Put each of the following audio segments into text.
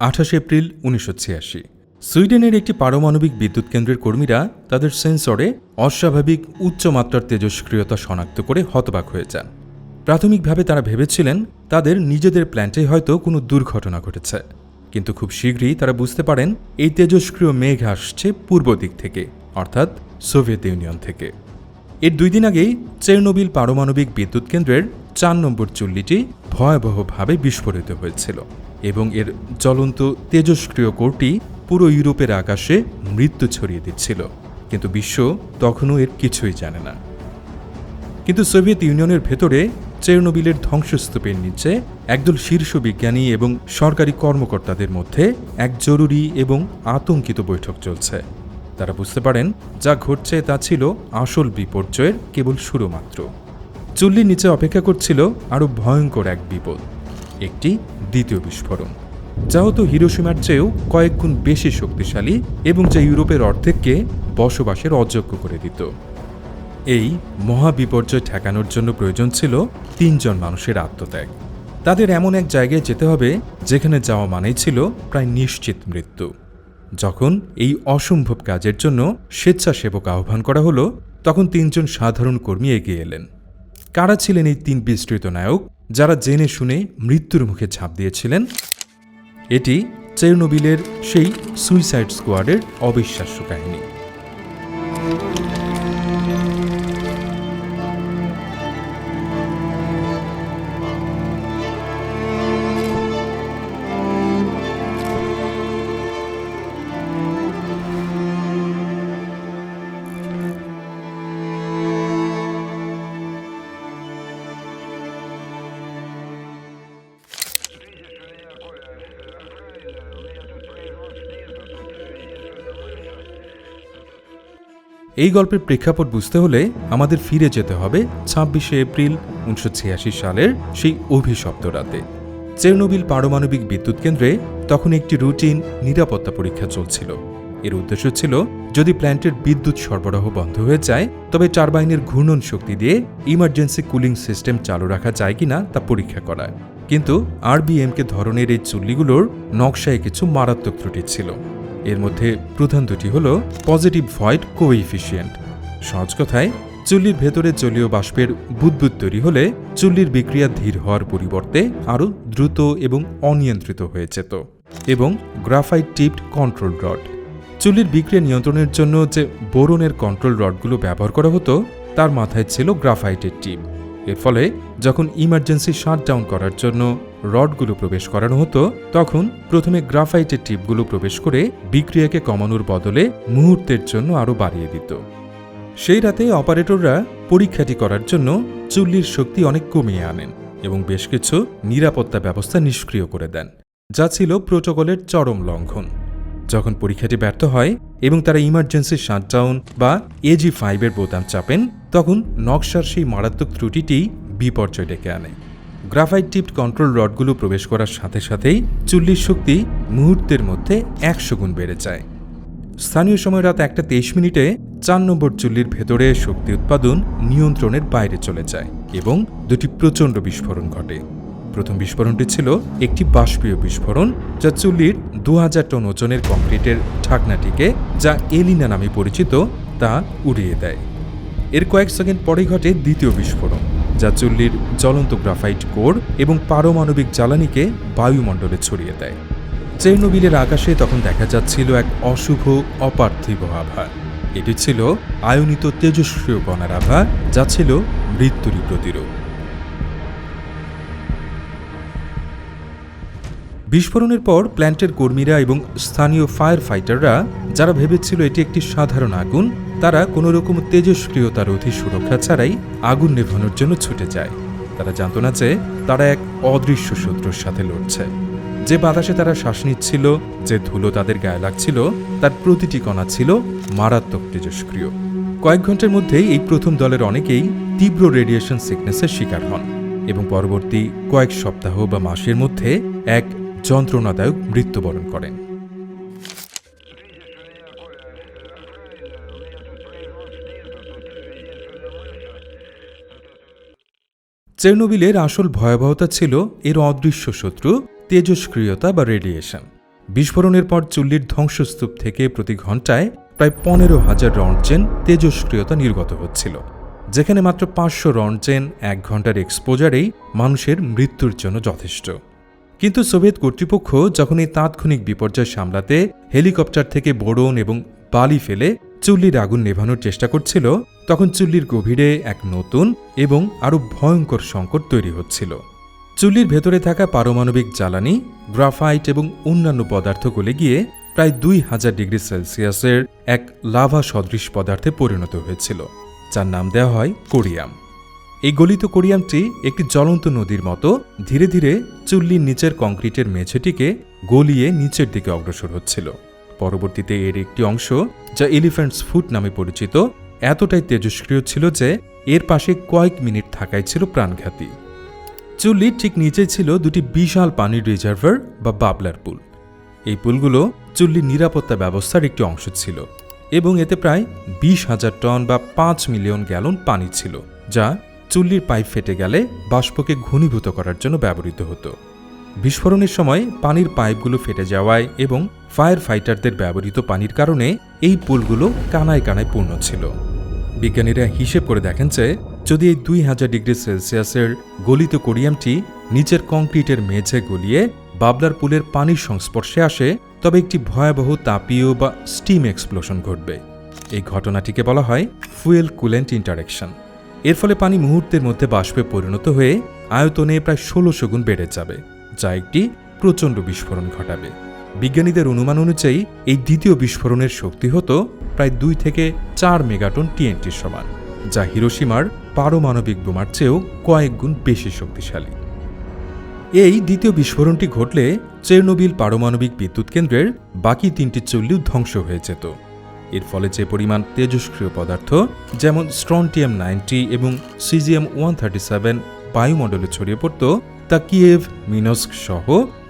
আঠাশ এপ্রিল উনিশশো ছিয়াশি। সুইডেনের একটি পারমাণবিক বিদ্যুৎ কেন্দ্রের কর্মীরা তাদের সেন্সরে অস্বাভাবিক উচ্চমাত্রার তেজস্ক্রিয়তা শনাক্ত করে হতবাক হয়ে যান। প্রাথমিকভাবে তারা ভেবেছিলেন তাদের নিজেদের প্ল্যান্টে হয়তো কোনো দুর্ঘটনা ঘটেছে। কিন্তু খুব শীঘ্রই তারা বুঝতে পারেন, এই তেজস্ক্রিয় মেঘ আসছে পূর্ব দিক থেকে, অর্থাৎ সোভিয়েত ইউনিয়ন থেকে। এর দুই দিন আগেই চেরনোবিল পারমাণবিক বিদ্যুৎ কেন্দ্রের চার নম্বর চুল্লিটি ভয়াবহভাবে বিস্ফোরিত হয়েছিল। এবং এর জ্বলন্ত তেজস্ক্রিয় কোরটি পুরো ইউরোপের আকাশে মৃত্যু ছড়িয়ে দিচ্ছিল। কিন্তু বিশ্ব তখনও এর কিছুই জানে না। কিন্তু সোভিয়েত ইউনিয়নের ভেতরে চেরনোবিলের ধ্বংসস্তূপের নিচে একদল শীর্ষ বিজ্ঞানী এবং সরকারি কর্মকর্তাদের মধ্যে এক জরুরি এবং আতঙ্কিত বৈঠক চলছে। তারা বুঝতে পারেন, যা ঘটছে তা ছিল আসল বিপর্যয়ের কেবল শুরু মাত্র চুল্লির নিচে অপেক্ষা করছিল আরও ভয়ঙ্কর এক বিপদ। একটি দ্বিতীয় বিস্ফোরণ, যা হতো হিরোসীমার চেয়েও কয়েক গুণ বেশি শক্তিশালী এবং যা ইউরোপের অর্ধেককে বসবাসের অযোগ্য করে দিত। এই মহাবিপর্যয় ঠেকানোর জন্য প্রয়োজন ছিল তিনজন মানুষের আত্মত্যাগ। তাদের এমন এক জায়গায় যেতে হবে, যেখানে যাওয়া মানেই ছিল প্রায় নিশ্চিত মৃত্যু। যখন এই অসম্ভব কাজের জন্য স্বেচ্ছাসেবক আহ্বান করা হলো, তখন তিনজন সাধারণ কর্মী এগিয়ে এলেন। কারা ছিলেন এই তিন বিস্তৃত নায়ক? যারা জেনে শুনে মৃত্যুর মুখে ঝাঁপ দিয়েছিলেন? এটি চেরনোবিলের সেই সুইসাইড স্কোয়াডের অবিশ্বাস্য কাহিনী। এই গল্পের প্রেক্ষাপট বুঝতে হলে আমাদের ফিরে যেতে হবে ছাব্বিশে এপ্রিল উনিশশো ছিয়াশি সালের সেই অভিশপ্ত রাতে চেরনোবিল পারমাণবিক বিদ্যুৎ কেন্দ্রে তখন একটি রুটিন নিরাপত্তা পরীক্ষা চলছিল। এর উদ্দেশ্য ছিল, যদি প্ল্যান্টের বিদ্যুৎ সরবরাহ বন্ধ হয়ে যায়, তবে টারবাইনের ঘূর্ণন শক্তি দিয়ে ইমার্জেন্সি কুলিং সিস্টেম চালু রাখা যায় কিনা তা পরীক্ষা করা। কিন্তু আরবিএমকে ধরনের এই চুল্লিগুলোর নকশায় কিছু মারাত্মক ত্রুটি ছিল। এর মধ্যে প্রধান দুটি হল পজিটিভ ভয়েড কোইফিসিয়েন্ট সহজ কথায়, চুল্লির ভেতরে জলীয় বাষ্পের বুদবুদ তৈরি হলে চুল্লির বিক্রিয়া ধীর হওয়ার পরিবর্তে আরও দ্রুত এবং অনিয়ন্ত্রিত হয়ে যেত এবং গ্রাফাইট টিপড কন্ট্রোল রড। চুল্লির বিক্রিয়া নিয়ন্ত্রণের জন্য যে বোরনের কন্ট্রোল রডগুলো ব্যবহার করা হতো, তার মাথায় ছিল গ্রাফাইটের টিপ। এর ফলে যখন ইমার্জেন্সি শাটডাউন করার জন্য রডগুলো প্রবেশ করানো হতো, তখন প্রথমে গ্রাফাইটের টিপগুলো প্রবেশ করে বিক্রিয়াকে কমানোর বদলে মুহূর্তের জন্য আরও বাড়িয়ে দিত। সেই রাতে অপারেটররা পরীক্ষাটি করার জন্য চুল্লির শক্তি অনেক কমিয়ে আনেন এবং বেশ কিছু নিরাপত্তা ব্যবস্থা নিষ্ক্রিয় করে দেন, যা ছিল প্রোটোকলের চরম লঙ্ঘন। যখন পরীক্ষাটি ব্যর্থ হয় এবং তারা ইমার্জেন্সি শাটডাউন বা এজি ফাইভের বোতাম চাপেন, তখন নকশার সেই মারাত্মক ত্রুটিটি বিপর্যয় ডেকে আনে। গ্রাফাইট টিপড কন্ট্রোল রডগুলো প্রবেশ করার সাথে সাথেই চুল্লির শক্তি মুহূর্তের মধ্যে একশো গুণ বেড়ে যায়। স্থানীয় সময় রাত একটা তেইশ মিনিটে চার নম্বর চুল্লির ভেতরে শক্তি উৎপাদন নিয়ন্ত্রণের বাইরে চলে যায় এবং দুটি প্রচণ্ড বিস্ফোরণ ঘটে। প্রথম বিস্ফোরণটি ছিল একটি বাষ্পীয় বিস্ফোরণ যা চুল্লির দু হাজার টন ওজনের কংক্রিটের ঢাকনাটিকে যা এলিনা নামে পরিচিত তা উড়িয়ে দেয়। এর কয়েক সেকেন্ড পরেই ঘটে দ্বিতীয় বিস্ফোরণ। যা চুল্লির জ্বলন্ত গ্রাফাইট কোর এবং পারমাণবিক জ্বালানিকে বায়ুমণ্ডলে ছড়িয়ে দেয়। চেরনোবিলের আকাশে তখন দেখা যাচ্ছিল এক অশুভ, অপার্থিব আভা। এটি ছিল আয়নিত তেজস্ক্রিয় কণার আভা, যা ছিল মৃত্যুরই প্রতিরোধ বিস্ফোরণের পর প্ল্যান্টের কর্মীরা এবং স্থানীয় ফায়ার ফাইটাররা যারা ভেবেছিল এটি একটি সাধারণ আগুন, তারা কোনো রকম তেজস্ক্রিয়তা রোধী সুরক্ষা ছাড়াই আগুন নেভানোর জন্য ছুটে যায়। তারা জানত না যে তারা এক অদৃশ্য শত্রুর সাথে লড়ছে। যে বাতাসে তারা শ্বাস নিচ্ছিল, যে ধুলো তাদের গায়ে লাগছিল, তার প্রতিটি কণা ছিল মারাত্মক তেজস্ক্রিয়। কয়েক ঘণ্টার মধ্যেই এই প্রথম দলের অনেকেই তীব্র রেডিয়েশন সিকনেসের শিকার হন এবং পরবর্তী কয়েক সপ্তাহ বা মাসের মধ্যে এক যন্ত্রণাদায়ক মৃত্যুবরণ করেন। চেরনোবিলের আসল ভয়াবহতা ছিল এর অদৃশ্য শত্রু, তেজস্ক্রিয়তা বা রেডিয়েশন। বিস্ফোরণের পর চুল্লির ধ্বংসস্তূপ থেকে প্রতি ঘন্টায় প্রায় পনেরো হাজার রন্টজেন তেজস্ক্রিয়তা নির্গত হচ্ছিল, যেখানে মাত্র পাঁচশো রন্টজেন এক ঘণ্টার এক্সপোজারেই মানুষের মৃত্যুর জন্য যথেষ্ট। কিন্তু সোভিয়েত কর্তৃপক্ষ যখন এই তাৎক্ষণিক বিপর্যয় সামলাতে হেলিকপ্টার থেকে বোরন এবং বালি ফেলে চুল্লির আগুন নেভানোর চেষ্টা করছিল, তখন চুল্লির গভীরে এক নতুন এবং আরও ভয়ঙ্কর সংকট তৈরি হচ্ছিল। চুল্লির ভেতরে থাকা পারমাণবিক জ্বালানি, গ্রাফাইট এবং অন্যান্য পদার্থ গলে গিয়ে প্রায় দুই হাজার ডিগ্রি সেলসিয়াসের এক লাভা সদৃশ পদার্থে পরিণত হয়েছিল, যার নাম দেওয়া হয় কোরিয়াম। এই গলিত কোরিয়ামটি একটি জ্বলন্ত নদীর মতো ধীরে ধীরে চুল্লির নিচের কংক্রিটের মেঝেটিকে গলিয়ে নিচের দিকে অগ্রসর হচ্ছিল। পরবর্তীতে এর একটি অংশ, যা এলিফ্যান্টস ফুট নামে পরিচিত, এতটাই তেজস্ক্রিয় ছিল যে এর পাশে কয়েক মিনিট থাকাই ছিল প্রাণঘাতী। চুল্লির ঠিক নিচে ছিল দুটি বিশাল পানির রিজার্ভার বা বাবলার পুল। এই পুলগুলো চুল্লির নিরাপত্তা ব্যবস্থার একটি অংশ ছিল এবং এতে প্রায় বিশ হাজার টন বা পাঁচ মিলিয়ন গ্যালন পানি ছিল, যা চুল্লির পাইপ ফেটে গেলে বাষ্পকে ঘনীভূত করার জন্য ব্যবহৃত হতো। বিস্ফোরণের সময় পানির পাইপগুলো ফেটে যাওয়ায় এবং ফায়ার ফাইটারদের ব্যবহৃত পানির কারণে এই পুলগুলো কানায় কানায় পূর্ণ ছিল। বিজ্ঞানীরা হিসেব করে দেখেন যে, যদি এই দুই হাজার ডিগ্রি সেলসিয়াসের গলিত কোরিয়ামটি নিচের কংক্রিটের মেঝে গলিয়ে বাবলার পুলের পানির সংস্পর্শে আসে, তবে একটি ভয়াবহ তাপীয় বা স্টিম এক্সপ্লোশন ঘটবে। এই ঘটনাটিকে বলা হয় ফুয়েল কুলেন্ট ইন্টারেকশন। এর ফলে পানি মুহূর্তের মধ্যে বাষ্পে পরিণত হয়ে আয়তনে প্রায় ষোলোশো গুণ বেড়ে যাবে, যা একটি প্রচণ্ড বিস্ফোরণ ঘটাবে। বিজ্ঞানীদের অনুমান অনুযায়ী, এই দ্বিতীয় বিস্ফোরণের শক্তি হতো প্রায় দুই থেকে চার মেগাটন টিএনটির সমান, যা হিরোসীমার পারমাণবিক বোমার চেয়েও কয়েক গুণ বেশি শক্তিশালী। এই দ্বিতীয় বিস্ফোরণটি ঘটলে চেরনোবিল পারমাণবিক বিদ্যুৎ কেন্দ্রের বাকি তিনটি চল্লিও ধ্বংস হয়ে যেত। এর ফলে যে পরিমাণ তেজস্ক্রিয় পদার্থ, যেমন স্ট্রন্টিয়াম নাইনটি এবং সিজিএম ওয়ান থার্টি সেভেন বায়ুমণ্ডলে ছড়িয়ে পড়ত, তা কিয়েভ, মিনস্ক সহ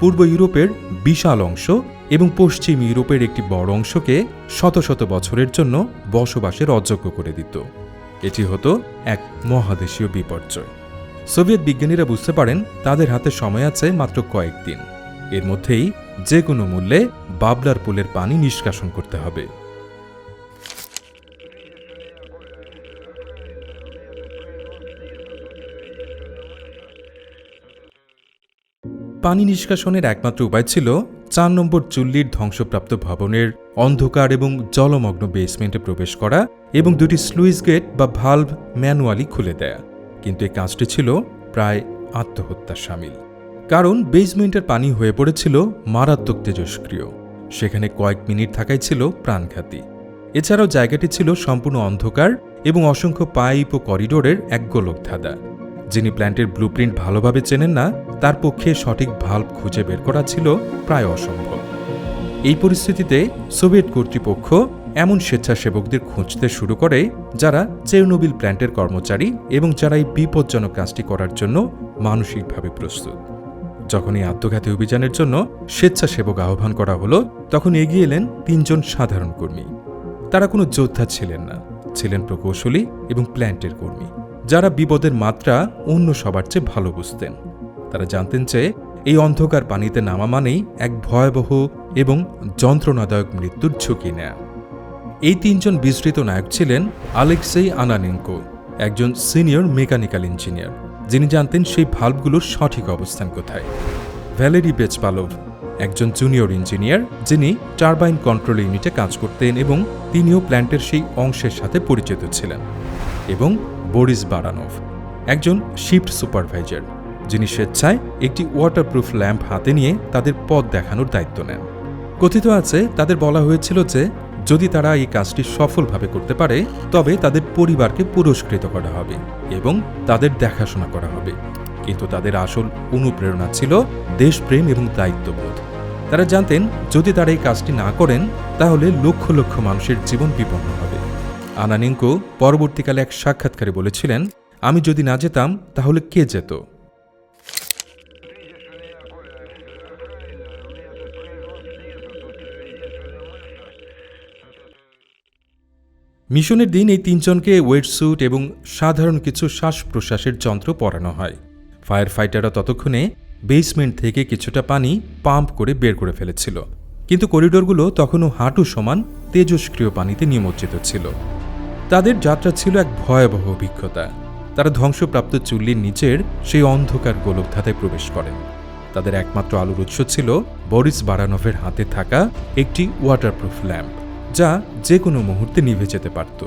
পূর্ব ইউরোপের বিশাল অংশ এবং পশ্চিম ইউরোপের একটি বড় অংশকে শত শত বছরের জন্য বসবাসের অযোগ্য করে দিত। এটি হতো এক মহাদেশীয় বিপর্যয়। সোভিয়েত বিজ্ঞানীরা বুঝতে পারেন, তাদের হাতে সময় আছে মাত্র কয়েকদিন। এর মধ্যেই যে কোনো মূল্যে বাবলার পুলের পানি নিষ্কাশন করতে হবে। পানি নিষ্কাশনের একমাত্র উপায় ছিল চার নম্বর চুল্লির ধ্বংসপ্রাপ্ত ভবনের অন্ধকার এবং জলমগ্ন বেসমেন্টে প্রবেশ করা এবং দুটি স্লুইস গেট বা ভালভ ম্যানুয়ালি খুলে দেয়া। কিন্তু এই কাজটি ছিল প্রায় আত্মহত্যার সামিল। কারণ বেসমেন্টের পানি হয়ে পড়েছিল মারাত্মক তেজস্ক্রিয়। সেখানে কয়েক মিনিট থাকাই ছিল প্রাণঘাতী। এছাড়াও জায়গাটি ছিল সম্পূর্ণ অন্ধকার এবং অসংখ্য পাইপ ও করিডোরের এক গোলক ধাঁধা যিনি প্ল্যান্টের ব্লুপ্রিন্ট ভালোভাবে চেনেন না, তার পক্ষে সঠিক ভাল্ব খুঁজে বের করা ছিল প্রায় অসম্ভব। এই পরিস্থিতিতে সোভিয়েত কর্তৃপক্ষ এমন স্বেচ্ছাসেবকদের খুঁজতে শুরু করে যারা চেরনোবিল প্ল্যান্টের কর্মচারী এবং যারা এই বিপজ্জনক কাজটি করার জন্য মানসিকভাবে প্রস্তুত। যখন এই আত্মঘাতী অভিযানের জন্য স্বেচ্ছাসেবক আহ্বান করা হলো, তখন এগিয়ে এলেন তিনজন সাধারণ কর্মী। তারা কোনো যোদ্ধা ছিলেন না, ছিলেন প্রকৌশলী এবং প্ল্যান্টের কর্মী। যারা বিপদের মাত্রা অন্য সবার চেয়ে ভালো বুঝতেন। তারা জানতেন যে এই অন্ধকার পানিতে নামা মানেই এক ভয়াবহ এবং যন্ত্রণাদায়ক মৃত্যুর ঝুঁকি নেয়া। এই তিনজন বিস্তৃত নায়ক ছিলেন আলেক্সেই আনানেঙ্কো, একজন সিনিয়র মেকানিক্যাল ইঞ্জিনিয়ার, যিনি জানতেন সেই ভাল্বগুলোর সঠিক অবস্থান কোথায়। ভ্যালেরি বেচপালোভ, একজন জুনিয়র ইঞ্জিনিয়ার, যিনি টারবাইন কন্ট্রোল ইউনিটে কাজ করতেন এবং তিনিও প্ল্যান্টের সেই অংশের সাথে পরিচিত ছিলেন। এবং বরিস বারানভ, একজন শিফট সুপারভাইজার, যিনি স্বেচ্ছায় একটি ওয়াটারপ্রুফ ল্যাম্প হাতে নিয়ে তাদের পথ দেখানোর দায়িত্ব নেন। কথিত আছে, তাদের বলা হয়েছিল যে, যদি তারা এই কাজটি সফলভাবে করতে পারে, তবে তাদের পরিবারকে পুরস্কৃত করা হবে এবং তাদের দেখাশোনা করা হবে। কিন্তু তাদের আসল অনুপ্রেরণা ছিল দেশপ্রেম এবং দায়িত্ববোধ। তারা জানতেন, যদি তারা এই কাজটি না করেন, তাহলে লক্ষ লক্ষ মানুষের জীবন বিপন্ন হবে। আনানিঙ্কো পরবর্তীকালে এক সাক্ষাৎকারে বলেছিলেন, আমি যদি না যেতাম, তাহলে কে যেত? মিশনের দিন এই তিনজনকে ওয়েটস্যুট এবং সাধারণ কিছু শ্বাস প্রশ্বাসের যন্ত্র পরানো হয়। ফায়ার ফাইটাররা ততক্ষণে বেসমেন্ট থেকে কিছুটা পানি পাম্প করে বের করে ফেলেছিল। কিন্তু করিডোরগুলো তখনও হাঁটু সমান তেজস্ক্রিয় পানিতে নিমজ্জিত ছিল। তাদের যাত্রা ছিল এক ভয়াবহ অভিজ্ঞতা। তারা ধ্বংসপ্রাপ্ত চুল্লির নিচের সেই অন্ধকার গোলকধাতায় প্রবেশ করেন তাদের একমাত্র আলোর উৎস ছিল বরিস বারানভের হাতে থাকা একটি ওয়াটারপ্রুফ ল্যাম্প যা যে কোনো মুহূর্তে নিভে যেতে পারত।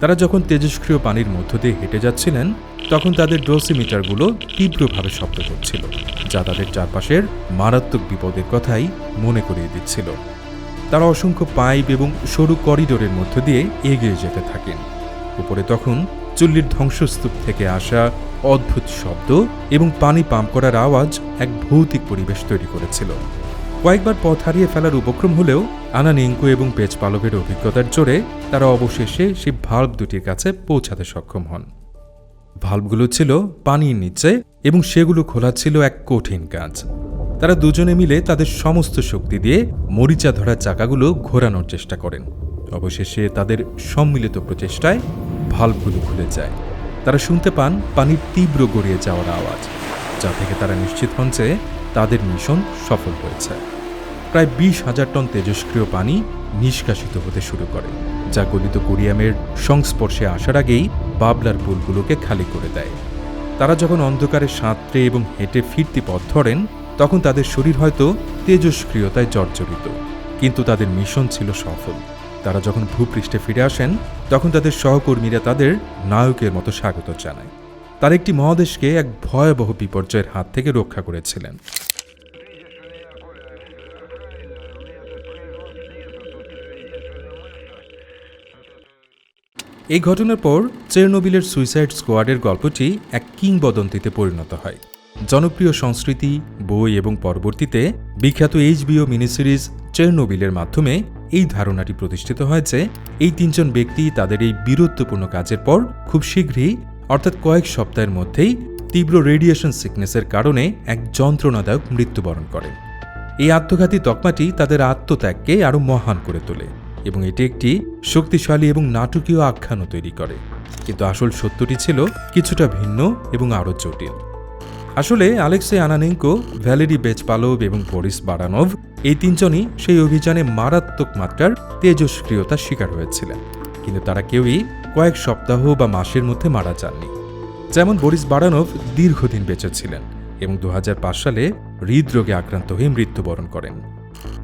তারা যখন তেজস্ক্রিয় পানির মধ্য দিয়ে হেঁটে যাচ্ছিলেন তখন তাদের ডোসিমিটারগুলো তীব্রভাবে শব্দ করছিল, যা তাদের চারপাশের মারাত্মক বিপদের কথাই মনে করিয়ে দিচ্ছিল। তারা অসংখ্য পাইপ এবং সরু করিডোরের মধ্য দিয়ে এগিয়ে যেতে থাকেন। উপরে তখন চুল্লির ধ্বংসস্তূপ থেকে আসা অদ্ভুত শব্দ এবং পানি পাম্প করার আওয়াজ এক ভৌতিক পরিবেশ তৈরি করেছিল। কয়েকবার পথ হারিয়ে ফেলার উপক্রম হলেও আনানিঙ্কু এবং পেজ পালকের অভিজ্ঞতার জোরে তারা অবশেষে সেই ভাল্ব দুটির কাছে পৌঁছাতে সক্ষম হন। ভাল্বগুলো ছিল পানির নিচে এবং সেগুলো খোলা ছিল এক কঠিন কাজ। তারা দুজনে মিলে তাদের সমস্ত শক্তি দিয়ে মরিচা ধরা চাকাগুলো ঘোরানোর চেষ্টা করেন। অবশেষে তাদের সম্মিলিত প্রচেষ্টায় ভাল্বগুলো খুলে যায়। তারা শুনতে পান পানির তীব্র গড়িয়ে যাওয়ার আওয়াজ, যা থেকে তারা নিশ্চিত হন যে তাদের মিশন সফল হয়েছে। প্রায় বিশ হাজার টন তেজস্ক্রিয় পানি নিষ্কাশিত হতে শুরু করে। যা গলিত কোরিয়ামের সংস্পর্শে আসার আগেই বাবলার পুলগুলোকে খালি করে দেয়। তারা যখন অন্ধকারে সাঁতরে এবং হেঁটে ফিরতি পথ ধরেন, তখন তাদের শরীর হয়তো তেজস্ক্রিয়তায় জর্জরিত। কিন্তু তাদের মিশন ছিল সফল। তারা যখন ভূপৃষ্ঠে ফিরে আসেন, তখন তাদের সহকর্মীরা তাদের নায়কের মতো স্বাগত জানায়। তারা একটি মহাদেশকে এক ভয়াবহ বিপর্যয়ের হাত থেকে রক্ষা করেছিলেন। এই ঘটনার পর চেরনোবিলের সুইসাইড স্কোয়াডের গল্পটি এক কিংবদন্তিতে পরিণত হয়। জনপ্রিয় সংস্কৃতি, বই এবং পরবর্তীতে বিখ্যাত এইচবিও মিনি সিরিজ চেরনোবিলের মাধ্যমে এই ধারণাটি প্রতিষ্ঠিত হয় যে এই তিনজন ব্যক্তি তাদের এই বীরত্বপূর্ণ কাজের পর খুব শীঘ্রই, অর্থাৎ কয়েক সপ্তাহের মধ্যেই, তীব্র রেডিয়েশন সিকনেসের কারণে এক যন্ত্রণাদায়ক মৃত্যুবরণ করেন। এই আত্মঘাতী তকমাটি তাদের আত্মত্যাগকে আরও মহান করে তোলে। এবং এটি একটি শক্তিশালী এবং নাটকীয় আখ্যানও তৈরি করে। কিন্তু আসল সত্যটি ছিল কিছুটা ভিন্ন এবং আরও জটিল। আসলে আলেক্সে আনানেঙ্কো, ভ্যালেরি বেচপালভ এবং বরিস বারানভ এই তিনজনই সেই অভিযানে মারাত্মক মাত্রার তেজস্ক্রিয়তার শিকার হয়েছিলেন। কিন্তু তারা কেউই কয়েক সপ্তাহ বা মাসের মধ্যে মারা যাননি। যেমন বরিস বারানভ দীর্ঘদিন বেঁচে ছিলেন এবং দু হাজার পাঁচ সালে হৃদরোগে আক্রান্ত হয়ে মৃত্যুবরণ করেন।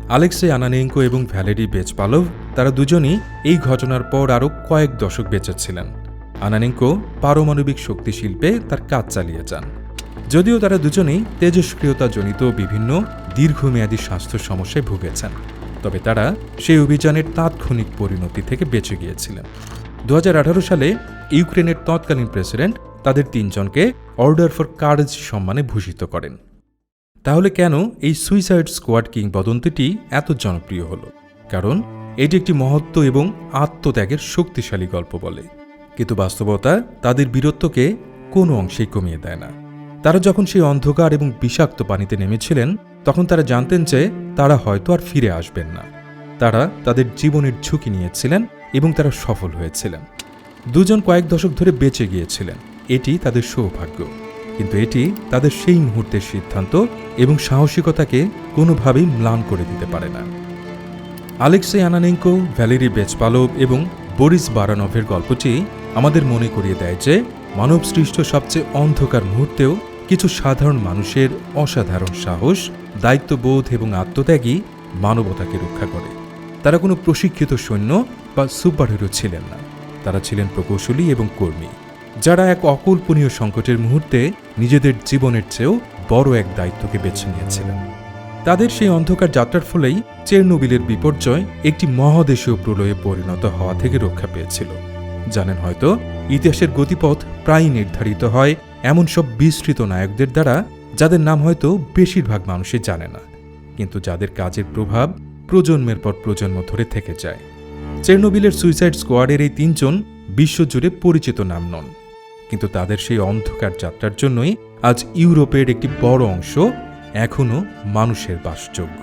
আলেক্সে আনানেঙ্কো এবং ভ্যালেরি বেচপালভ, তারা দুজনই এই ঘটনার পর আরও কয়েক দশক বেঁচেছিলেন। আনানেঙ্কো পারমাণবিক শক্তি শিল্পে তার কাজ চালিয়ে যান। যদিও তারা দুজনেই তেজস্ক্রিয়তাজনিত বিভিন্ন দীর্ঘমেয়াদী স্বাস্থ্য সমস্যায় ভুগেছেন, তবে তারা সেই অভিযানের তাৎক্ষণিক পরিণতি থেকে বেঁচে গিয়েছিলেন। দু হাজার আঠারো সালে ইউক্রেনের তৎকালীন প্রেসিডেন্ট তাদের তিনজনকে অর্ডার ফর কারেজ সম্মানে ভূষিত করেন। তাহলে কেন এই সুইসাইড স্কোয়াড কিংবদন্তিটি এত জনপ্রিয় হলো? কারণ এটি একটি মহত্ব এবং আত্মত্যাগের শক্তিশালী গল্প বলে। কিন্তু বাস্তবতা তাদের বীরত্বকে কোনো অংশেই কমিয়ে দেয় না। তারা যখন সেই অন্ধকার এবং বিষাক্ত পানিতে নেমেছিলেন, তখন তারা জানতেন যে তারা হয়তো আর ফিরে আসবেন না। তারা তাদের জীবনের ঝুঁকি নিয়েছিলেন এবং তারা সফল হয়েছিলেন। দুজন কয়েক দশক ধরে বেঁচে গিয়েছিলেন। এটি তাদের সৌভাগ্য। কিন্তু এটি তাদের সেই মুহূর্তের সিদ্ধান্ত এবং সাহসিকতাকে কোনোভাবেই ম্লান করে দিতে পারে না। আলেক্সে আনানেঙ্কো, ভ্যালেরি বেচপালভ এবং বরিস বারানভের গল্পটি আমাদের মনে করিয়ে দেয় যে, মানবসৃষ্ট সবচেয়ে অন্ধকার মুহূর্তেও কিছু সাধারণ মানুষের অসাধারণ সাহস, দায়িত্ববোধ এবং আত্মত্যাগই মানবতাকে রক্ষা করে। তারা কোনো প্রশিক্ষিত সৈন্য বা সুপারহিরো ছিলেন না। তারা ছিলেন প্রকৌশলী এবং কর্মী। যারা এক অকল্পনীয় সংকটের মুহূর্তে নিজেদের জীবনের চেয়েও বড় এক দায়িত্বকে বেছে নিয়েছিলেন। তাদের সেই অন্ধকার যাত্রার ফলেই চেরনোবিলের বিপর্যয় একটি মহাদেশীয় প্রলয়ে পরিণত হওয়া থেকে রক্ষা পেয়েছিল। জানেন হয়তো, ইতিহাসের গতিপথ প্রায়ই নির্ধারিত হয় এমন সব বিস্তৃত নায়কদের দ্বারা, যাদের নাম হয়তো বেশিরভাগ মানুষই জানে না। কিন্তু যাদের কাজের প্রভাব প্রজন্মের পর প্রজন্ম ধরে থেকে যায়। চেরনোবিলের সুইসাইড স্কোয়াডের এই তিনজন বিশ্বজুড়ে পরিচিত নাম নন। কিন্তু তাদের সেই অন্ধকার যাত্রার জন্যই আজ ইউরোপের একটি বড় অংশ এখনও মানুষের বাসযোগ্য।